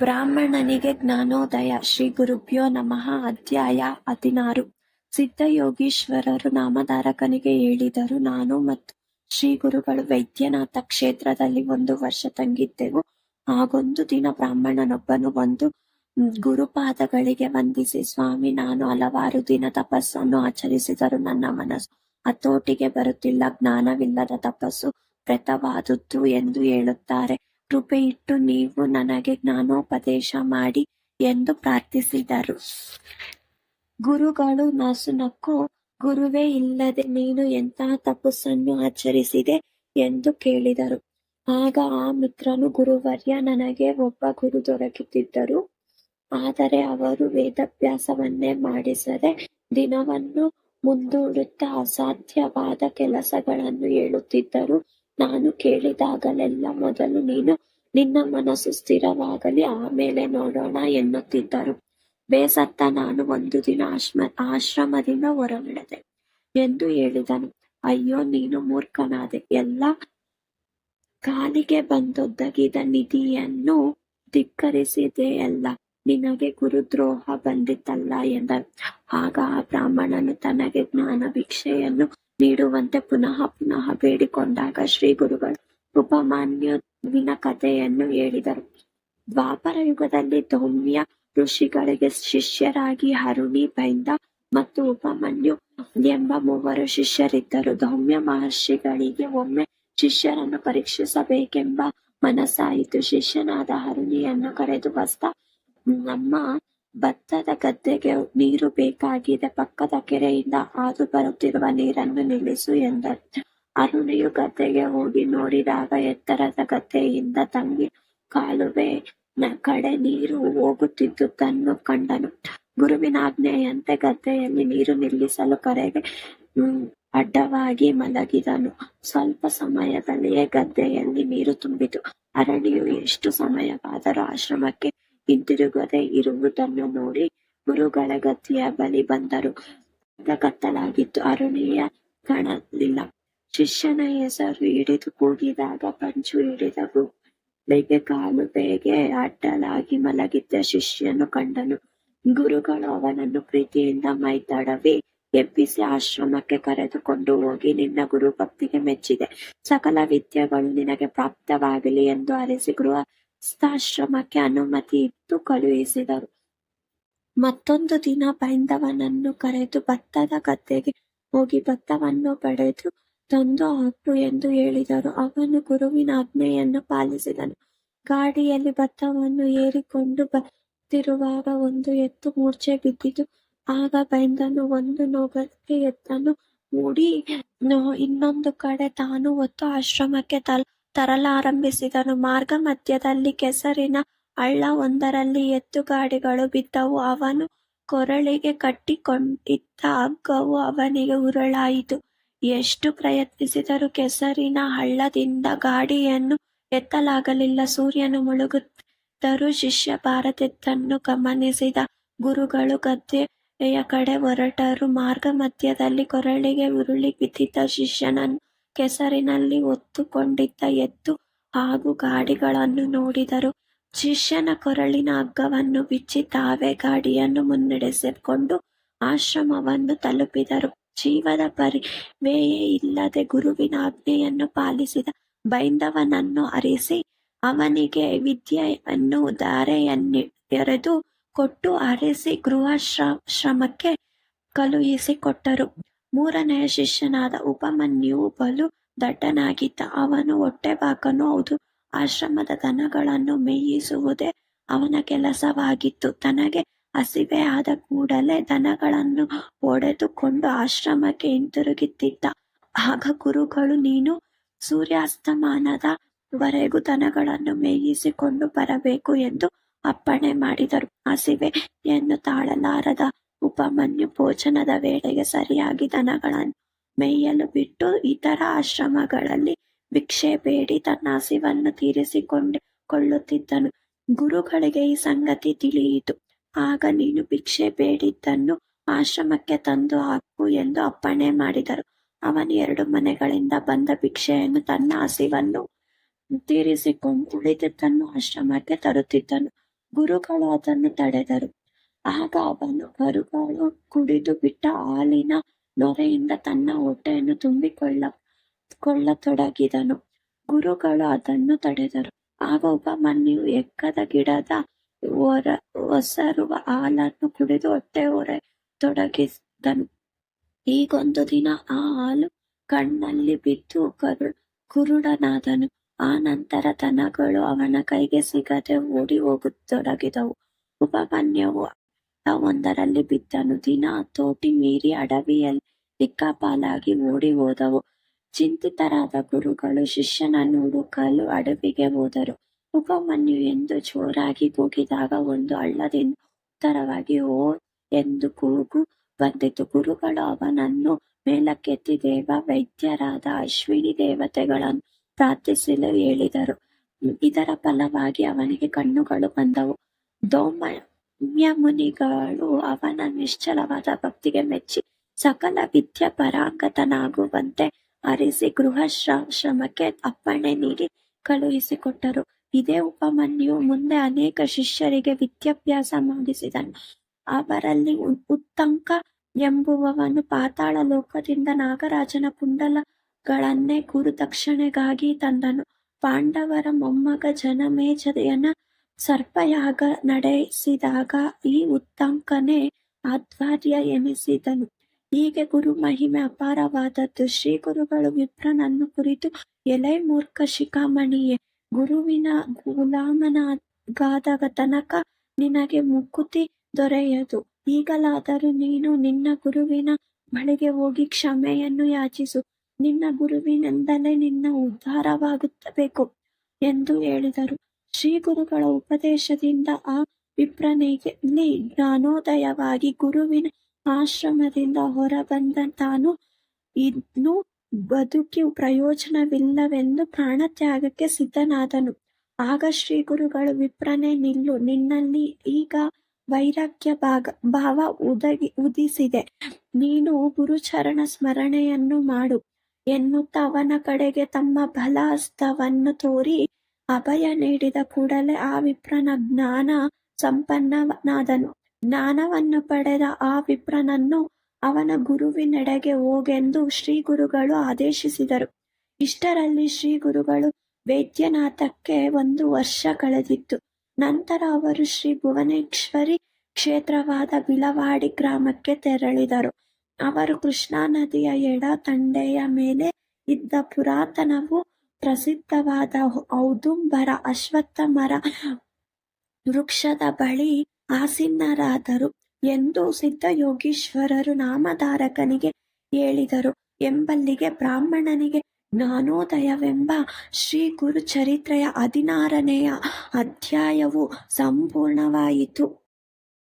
ಬ್ರಾಹ್ಮಣನಿಗೆ ಜ್ಞಾನೋದಯ, ಶ್ರೀ ಗುರುಭ್ಯೋ ನಮಃ, ಅಧ್ಯಾಯ ಹದಿನಾರು. ಸಿದ್ಧಯೋಗೀಶ್ವರರು ನಾಮಧಾರಕನಿಗೆ ಹೇಳಿದರು, ನಾನು ಮತ್ತು ಶ್ರೀ ಗುರುಗಳು ವೈದ್ಯನಾಥ ಕ್ಷೇತ್ರದಲ್ಲಿ ಒಂದು ವರ್ಷ ತಂಗಿದ್ದೆವು. ಹಾಗೊಂದು ದಿನ ಬ್ರಾಹ್ಮಣನೊಬ್ಬನು ಬಂದು ಗುರುಪಾದಗಳಿಗೆ ವಂದಿಸಿ ಸ್ವಾಮಿ, ನಾನು ಹಲವಾರು ದಿನ ತಪಸ್ಸನ್ನು ಆಚರಿಸಿದರು ನನ್ನ ಮನಸ್ಸು ಹತೋಟಿಗೆ ಬರುತ್ತಿಲ್ಲ, ಜ್ಞಾನವಿಲ್ಲದ ತಪಸ್ಸು ವ್ರತವಾದದ್ದು ಎಂದು ಹೇಳುತ್ತಾರೆ. ಕೃಪೆ ಇಟ್ಟು ನೀವು ನನಗೆ ಜ್ಞಾನೋಪದೇಶ ಮಾಡಿ ಎಂದು ಪ್ರಾರ್ಥಿಸಿದರು. ಗುರುಗಳು, ನಸುನಕ್ಕು, ಗುರುವೇ, ಇಲ್ಲದೆ ನೀನು ಎಂತಹ ತಪಸ್ಸನ್ನು ಆಚರಿಸಿದೆ? ಎಂದು ಕೇಳಿದರು. ಆಗ ಆ ಮಿತ್ರನು ಗುರುವರ್ಯ ನನಗೆ ಒಬ್ಬ ಗುರು ದೊರಕುತ್ತಿದ್ದರು. ಆದರೆ ಅವರು ವೇದಾಭ್ಯಾಸವನ್ನೇ ಮಾಡಿಸದೆ ದಿನವನ್ನು ಮುಂದೂಡುತ್ತಾ ಅಸಾಧ್ಯವಾದ ಕೆಲಸಗಳನ್ನು ಹೇಳುತ್ತಿದ್ದರು. ನಾನು ಕೇಳಿದಾಗಲೆಲ್ಲ ಮೊದಲು ನೀನು ನಿನ್ನ ಮನಸ್ಸು ಸ್ಥಿರವಾಗಲಿ, ಆಮೇಲೆ ನೋಡೋಣ ಎನ್ನುತ್ತಿದ್ದರು. ಬೇಸತ್ತ ನಾನು ಒಂದು ದಿನ ಆಶ್ಮ, ಆಶ್ರಮದಿಂದ ಹೊರಬಿಡದೆ ಎಂದು ಹೇಳಿದನು. ಅಯ್ಯೋ, ನೀನು ಮೂರ್ಖನಾದೆ. ಎಲ್ಲ ಕಾಲಿಗೆ ಬಂದೊದ್ದಗಿದ ನಿಧಿಯನ್ನು ಧಿಕ್ಕರಿಸಿದೆಯಲ್ಲ ನಿನಗೆ ಗುರುದ್ರೋಹ ಬಂದಿತ್ತಲ್ಲ ಎಂದರು ಆಗ ಆ ಬ್ರಾಹ್ಮಣನು ತನಗೆ ಜ್ಞಾನ ಭಿಕ್ಷೆಯನ್ನು ನೀಡುವಂತೆ ಪುನಃ ಪುನಃ ಬೇಡಿಕೊಂಡಾಗ ಶ್ರೀ ಗುರುಗಳು ಉಪಮಾನ್ಯುವಿನ ಕಥೆಯನ್ನು ಹೇಳಿದರು. ದ್ವಾಪರ ಯುಗದಲ್ಲಿ ಧೌಮ್ಯ ಋಷಿಗಳಿಗೆ ಶಿಷ್ಯರಾಗಿ ಹರುಣಿ, ಬೈಂದ ಮತ್ತು ಉಪಮನ್ಯು ಎಂಬ ಮೂವರು ಶಿಷ್ಯರಿದ್ದರು. ಧೌಮ್ಯ ಮಹರ್ಷಿಗಳಿಗೆ ಒಮ್ಮೆ ಶಿಷ್ಯರನ್ನು ಪರೀಕ್ಷಿಸಬೇಕೆಂಬ ಮನಸ್ಸಾಯಿತು. ಶಿಷ್ಯನಾದ ಹರುಣಿಯನ್ನು ಕರೆದು, ಬಸ್ತ, ನಮ್ಮ ಭತ್ತದ ಗದ್ದೆಗೆ ನೀರು ಬೇಕಾಗಿದೆ, ಪಕ್ಕದ ಕೆರೆಯಿಂದ ಹಾದು ಬರುತ್ತಿರುವ ನೀರನ್ನು ನಿಲ್ಲಿಸು ಎಂದರು ಅರುಣಿಯು ಗದ್ದೆಗೆ ಹೋಗಿ ನೋಡಿದಾಗ ಎತ್ತರದ ಗದ್ದೆಯಿಂದ ತಂಗಿ ಕಾಲುವೆ ಕಡೆ ನೀರು ಹೋಗುತ್ತಿದ್ದುದನ್ನು ಕಂಡನು. ಗುರುವಿನ ಆಜ್ಞೆಯಂತೆ ಗದ್ದೆಯಲ್ಲಿ ನೀರು ನಿಲ್ಲಿಸಲು ಕರೆಗೆ ಅಡ್ಡವಾಗಿ ಮಲಗಿದನು. ಸ್ವಲ್ಪ ಸಮಯದಲ್ಲಿಯೇ ಗದ್ದೆಯಲ್ಲಿ ನೀರು ತುಂಬಿತು. ಅರಣಿಯು ಎಷ್ಟು ಸಮಯವಾದರೂ ಆಶ್ರಮಕ್ಕೆ ಹಿಂತಿರುಗದೆ ಇರುವುದನ್ನು ನೋಡಿ. ಗುರುಗಳ ಗತಿಯ ಬಳಿ ಬಂದರು. ಕತ್ತಲಾಗಿತ್ತು. ಅರುಣಿಯ ಕಾಣಲಿಲ್ಲ. ಶಿಷ್ಯನ ಹೆಸರು ಹಿಡಿದು ಕೂಗಿದಾಗ ಪಂಚು ಹಿಡಿದ ಕಾಲು ಬೇಗೆ ಅಡ್ಡಲಾಗಿ ಮಲಗಿದ್ದ ಶಿಷ್ಯನು ಕಂಡನು, ಗುರುಗಳು ಅವನನ್ನು ಪ್ರೀತಿಯಿಂದ ಮೈತಡವಿ ಎಬ್ಬಿಸಿ ಆಶ್ರಮಕ್ಕೆ ಕರೆದುಕೊಂಡು ಹೋಗಿ ನಿನ್ನ ಗುರು ಭಕ್ತಿಗೆ ಮೆಚ್ಚಿದೆ. ಸಕಲ ವಿದ್ಯೆಗಳು ನಿನಗೆ ಪ್ರಾಪ್ತವಾಗಲಿ ಎಂದು ಅರಿಸಿ ಗೃಹಸ್ಥಾಶ್ರಮಕ್ಕೆ ಅನುಮತಿ ಇತ್ತು ಕಳುಹಿಸಿದರು. ಮತ್ತೊಂದು ದಿನ ಬೈಂದವನನ್ನು ಕರೆದು ಭತ್ತದ ಗದ್ದೆಗೆ ಹೋಗಿ ಭತ್ತವನ್ನು ಪಡೆದು ತಂದು ಹಾಕು ಎಂದು ಹೇಳಿದರು. ಅವನು ಗುರುವಿನ ಆಜ್ಞೆಯನ್ನು ಪಾಲಿಸಿದನು. ಗಾಡಿಯಲ್ಲಿ ಭತ್ತವನ್ನು ಏರಿಕೊಂಡು ಬತ್ತಿರುವಾಗ ಒಂದು ಎತ್ತು ಮೂರ್ಛೆ ಬಿದ್ದಿತು. ಆಗ ಬೈಂದನು ಒಂದು ನೊಗಕ್ಕೆ ಎತ್ತನ್ನು ಮೂಡಿ ಇನ್ನೊಂದು ಕಡೆ ತಾನು ಹೊತ್ತು ಆಶ್ರಮಕ್ಕೆ ತರಲಾರಂಭಿಸಿದನು. ಮಾರ್ಗ ಮಧ್ಯದಲ್ಲಿ ಕೆಸರಿನ ಹಳ್ಳ ಒಂದರಲ್ಲಿ ಎತ್ತುಗಾಡಿಗಳು ಬಿದ್ದವು. ಅವನು ಕೊರಳಿಗೆ ಕಟ್ಟಿಕೊಂಡಿದ್ದ ಹಗ್ಗವು ಅವನಿಗೆ ಉರುಳಾಯಿತು. ಎಷ್ಟು ಪ್ರಯತ್ನಿಸಿದರೂ ಕೆಸರಿನ ಹಳ್ಳದಿಂದ ಗಾಡಿಯನ್ನು ಎತ್ತಲಾಗಲಿಲ್ಲ. ಸೂರ್ಯನು ಮುಳುಗುತ್ತಿದ್ದರೂ ಶಿಷ್ಯ ಭಾರತದ್ದನ್ನು ಗಮನಿಸಿದ ಗುರುಗಳು ಗದ್ದೆಯ ಕಡೆ ಹೊರಟರು. ಮಾರ್ಗ ಮಧ್ಯದಲ್ಲಿ ಕೊರಳಿಗೆ ಉರುಳಿ ಬಿದ್ದಿದ್ದ ಶಿಷ್ಯನನ್ನು ಕೆಸರಿನಲ್ಲಿ ಹೊತ್ತುಕೊಂಡಿದ್ದ ಎತ್ತು ಹಾಗೂ ಗಾಡಿಗಳನ್ನು ನೋಡಿದರು ಶಿಷ್ಯನ ಕೊರಳಿನ ಹಗ್ಗವನ್ನು ಬಿಚ್ಚಿ ತಾವೇ ಗಾಡಿಯನ್ನು ಮುನ್ನಡೆಸಿಕೊಂಡು ಆಶ್ರಮವನ್ನು ತಲುಪಿದರು. ಜೀವದ ಪರಿವೆಯೇ ಇಲ್ಲದೆ ಗುರುವಿನ ಆಜ್ಞೆಯನ್ನು ಪಾಲಿಸಿದ ಬೈಂದವನನ್ನು ಅರಿಸಿ ಅವನಿಗೆ ವಿದ್ಯೆಯನ್ನು ಧಾರೆಯನ್ನೆರೆದು ಕೊಟ್ಟು ಅರಿಸಿ ಗೃಹಾಶ್ರಮಕ್ಕೆ ಕಳುಹಿಸಿಕೊಟ್ಟರು. ಮೂರನೆಯ ಶಿಷ್ಯನಾದ ಉಪಮನ್ಯುವು ಬಲು ದಟ್ಟನಾಗಿದ್ದ ಅವನು ಹೊಟ್ಟೆಬಾಕನು ಹೌದು. ಆಶ್ರಮದ ದನಗಳನ್ನು ಮೇಯಿಸುವುದೇ ಅವನ ಕೆಲಸವಾಗಿತ್ತು. ತನಗೆ ಹಸಿವೆ ಆದ ಕೂಡಲೇ ದನಗಳನ್ನು ಒಡೆದುಕೊಂಡು ಆಶ್ರಮಕ್ಕೆ ಹಿಂತಿರುಗುತ್ತಿದ್ದ. ಆಗ ಗುರುಗಳು, ನೀನು ಸೂರ್ಯಾಸ್ತಮಾನದ ವರೆಗೂ ದನಗಳನ್ನು ಮೇಯಿಸಿಕೊಂಡು ಬರಬೇಕು ಎಂದು ಅಪ್ಪಣೆ ಮಾಡಿದರು. ಎಂದು ತಾಳಲಾರದ ಉಪಮನ್ಯು ಭೋಜನದ ವೇಳೆಗೆ ಸರಿಯಾಗಿ ದನಗಳನ್ನು ಮೇಯಲು ಬಿಟ್ಟು ಇತರ ಆಶ್ರಮಗಳಲ್ಲಿ ಭಿಕ್ಷೆ ಬೇಡಿ ತನ್ನ ಹಸಿವನ್ನು ತೀರಿಸಿಕೊಂಡು ಕೊಳ್ಳುತ್ತಿದ್ದನು ಗುರುಗಳಿಗೆ ಈ ಸಂಗತಿ ತಿಳಿಯಿತು. ಆಗ ನೀನು ಭಿಕ್ಷೆ ಬೇಡಿದ್ದನ್ನು ಆಶ್ರಮಕ್ಕೆ ತಂದು ಹಾಕು ಎಂದು ಅಪ್ಪಣೆ ಮಾಡಿದರು. ಅವನು ಎರಡು ಮನೆಗಳಿಂದ ಬಂದ ಭಿಕ್ಷೆಯನ್ನು ತನ್ನ ಹಸಿವನ್ನು ತೀರಿಸಿಕೊಂಡು ಉಳಿದಿದ್ದನ್ನು ಆಶ್ರಮಕ್ಕೆ ತರುತ್ತಿದ್ದನು. ಗುರುಗಳು ಅದನ್ನು ತಡೆದರು. ಆಗ ಅವನು ಕರುಗಳು ಕುಡಿದು ಬಿಟ್ಟ ಹಾಲಿನ ನೊರೆಯಿಂದ ತನ್ನ ಹೊಟ್ಟೆಯನ್ನು ತುಂಬಿಕೊಳ್ಳ, ಕೊಳ್ಳತೊಡಗಿದನು. ಗುರುಗಳು ಅದನ್ನು ತಡೆದರು. ಆಗ ಒಬ್ಬ ಉಪಮನ್ಯು ಎಕ್ಕದ ಗಿಡದ ಹೊರ ಹೊಸರುವ ಹಾಲನ್ನು ಕುಡಿದು ಹೊಟ್ಟೆ ಹೊರೆ ತೊಡಗಿದನು ಹೀಗೊಂದು ದಿನ ಆ ಹಾಲು ಕಣ್ಣಲ್ಲಿ ಬಿದ್ದು ಕರು, ಕುರುಡನಾದನು. ಆ ನಂತರ ದನಗಳು ಅವನ ಕೈಗೆ ಸಿಗದೆ ಓಡಿ ಹೋಗತೊಡಗಿದವು. ಉಪಮನ್ಯವು ಒಂದರಲ್ಲಿ ಬಿದ್ದನು. ದಿನ ತೋಟಿ ಮೀರಿ ಅಡವಿಯಲ್ಲಿ ದಿಕ್ಕಾಪಾಲಾಗಿ ಓಡಿ ಹೋದವು ಚಿಂತಿತರಾದ ಗುರುಗಳು ಶಿಷ್ಯನನ್ನು ಹುಡುಕಲು ಅಡವಿಗೆ ಹೋದರು. ಉಪಮನ್ಯು ಎಂದು ಜೋರಾಗಿ ಕೂಗಿದಾಗ ಒಂದು ಹಳ್ಳದಿಂದ ಉತ್ತರವಾಗಿ, ಓ ಎಂದು ಕೂಗು ಬಂದಿತು. ಗುರುಗಳು ಅವನನ್ನು ಮೇಲಕ್ಕೆತ್ತಿ, ದೇವ, ವೈದ್ಯರಾದ ಅಶ್ವಿನಿ ದೇವತೆಗಳನ್ನು ಪ್ರಾರ್ಥಿಸಲು ಹೇಳಿದರು. ಇದರ ಫಲವಾಗಿ ಅವನಿಗೆ ಕಣ್ಣುಗಳು ಬಂದವು. ದೌಮ್ಯ ಮುನಿಗಳು ಅವನ ನಿಶ್ಚಲವಾದ ಭಕ್ತಿಗೆ ಮೆಚ್ಚಿ ಸಕಲ ವಿದ್ಯಾ ಪರಾಂಗತನಾಗುವಂತೆ ಅರಿಸಿ ಗೃಹಶ್ರಾಶ್ರಮಕ್ಕೆ ಅಪ್ಪಣೆ ನೀಡಿ ಕಳುಹಿಸಿಕೊಟ್ಟರು. ಇದೇ ಉಪಮನ್ಯು ಮುಂದೆ ಅನೇಕ ಶಿಷ್ಯರಿಗೆ ವಿದ್ಯಾಭ್ಯಾಸ ಮಾಡಿಸಿದನು. ಅವರಲ್ಲಿ ಉತ್ತಂಕ ಎಂಬುವವನು ಪಾತಾಳ ಲೋಕದಿಂದ ನಾಗರಾಜನ ಕುಂಡಲಗಳನ್ನೇ ಗುರುದಕ್ಷಿಣೆಗಾಗಿ ತಂದನು. ಪಾಂಡವರ ಮೊಮ್ಮಗ ಜನಮೇಜಯನ ಸರ್ಪಯಾಗ ನಡೆಸಿದಾಗ ಈ ಉತ್ತಂಕನೇ ಆಧ್ವರ್ಯ ಎನಿಸಿದನು. ಹೀಗೆ ಗುರು ಮಹಿಮೆ ಅಪಾರವಾದದ್ದು. ಶ್ರೀ ಗುರುಗಳು ವಿಪ್ರನನ್ನು ಕುರಿತು ಎಲೆ ಮೂರ್ಖ ಶಿಖಾಮಣಿಯೇ, ಗುರುವಿನ ಗುಲಾಮನಾಗಾದ ತನಕ ನಿನಗೆ ಮುಕುತಿ ದೊರೆಯದು. ಈಗಲಾದರೂ ನೀನು ನಿನ್ನ ಗುರುವಿನ ಬಳಿಗೆ ಹೋಗಿ ಕ್ಷಮೆಯನ್ನು ಯಾಚಿಸು. ನಿನ್ನ ಗುರುವಿನಿಂದಲೇ ನಿನ್ನ ಉದ್ಧಾರವಾಗುತ್ತಬೇಕು ಎಂದು ಹೇಳಿದರು. ಶ್ರೀ ಗುರುಗಳ ಉಪದೇಶದಿಂದ ಆ ವಿಪ್ರನಿಗೆ ಜ್ಞಾನೋದಯವಾಗಿ ಗುರುವಿನ ಆಶ್ರಮದಿಂದ ಹೊರಬಂದ ತಾನು ಇನ್ನು ಬದುಕಿ ಪ್ರಯೋಜನವಿಲ್ಲವೆಂದು ಪ್ರಾಣತ್ಯಾಗಕ್ಕೆ ಸಿದ್ಧನಾದನು. ಆಗ ಶ್ರೀ ಗುರುಗಳು ವಿಪ್ರನೆ, ನಿಲ್ಲು, ನಿನ್ನಲ್ಲಿ ಈಗ ವೈರಾಗ್ಯ ಭಾಗ, ಭಾವ ಉದಗಿ, ಉದಿಸಿದೆ. ನೀನು ಗುರುಚರಣ ಸ್ಮರಣೆಯನ್ನು ಮಾಡು. ಎನ್ನುತ್ತಾ ಅವನ ಕಡೆಗೆ ತಮ್ಮ ಬಲಹಸ್ತವನ್ನು ತೋರಿ ಅಭಯ ನೀಡಿದ ಕೂಡಲೇ ಆ ವಿಪ್ರನ ಜ್ಞಾನ ಸಂಪನ್ನನಾದನು. ಜ್ಞಾನವನ್ನು ಪಡೆದ ಆ ವಿಪ್ರನನ್ನು ಅವನ ಗುರುವಿನೆಡೆಗೆ ಹೋಗೆಂದು ಶ್ರೀ ಗುರುಗಳು ಆದೇಶಿಸಿದರು. ಇಷ್ಟರಲ್ಲಿ ಶ್ರೀ ಗುರುಗಳು ವೈದ್ಯನಾಥಕ್ಕೆ ಒಂದು ವರ್ಷ ಕಳೆದಿತ್ತು. ನಂತರ ಅವರು ಶ್ರೀ ಭುವನೇಶ್ವರಿ ಕ್ಷೇತ್ರವಾದ ಬಿಲವಾಡಿ ಗ್ರಾಮಕ್ಕೆ ತೆರಳಿದರು. ಅವರು ಕೃಷ್ಣಾ ನದಿಯ ಎಡ ತಂಡೆಯ ಮೇಲೆ ಇದ್ದ ಪುರಾತನವು ಪ್ರಸಿದ್ಧವಾದ ಔದುಂಬರ ಅಶ್ವತ್ಥ ಮರ ವೃಕ್ಷದ ಬಳಿ ಆಸೀನರಾದರು ಎಂದು ಸಿದ್ಧಯೋಗೀಶ್ವರರು ನಾಮಧಾರಕನಿಗೆ ಹೇಳಿದರು. ಎಂಬಲ್ಲಿಗೆ ಬ್ರಾಹ್ಮಣನಿಗೆ ಜ್ಞಾನೋದಯವೆಂಬ ಶ್ರೀ ಗುರು ಚರಿತ್ರೆಯ ಹದಿನಾರನೆಯ ಅಧ್ಯಾಯವು ಸಂಪೂರ್ಣವಾಯಿತು.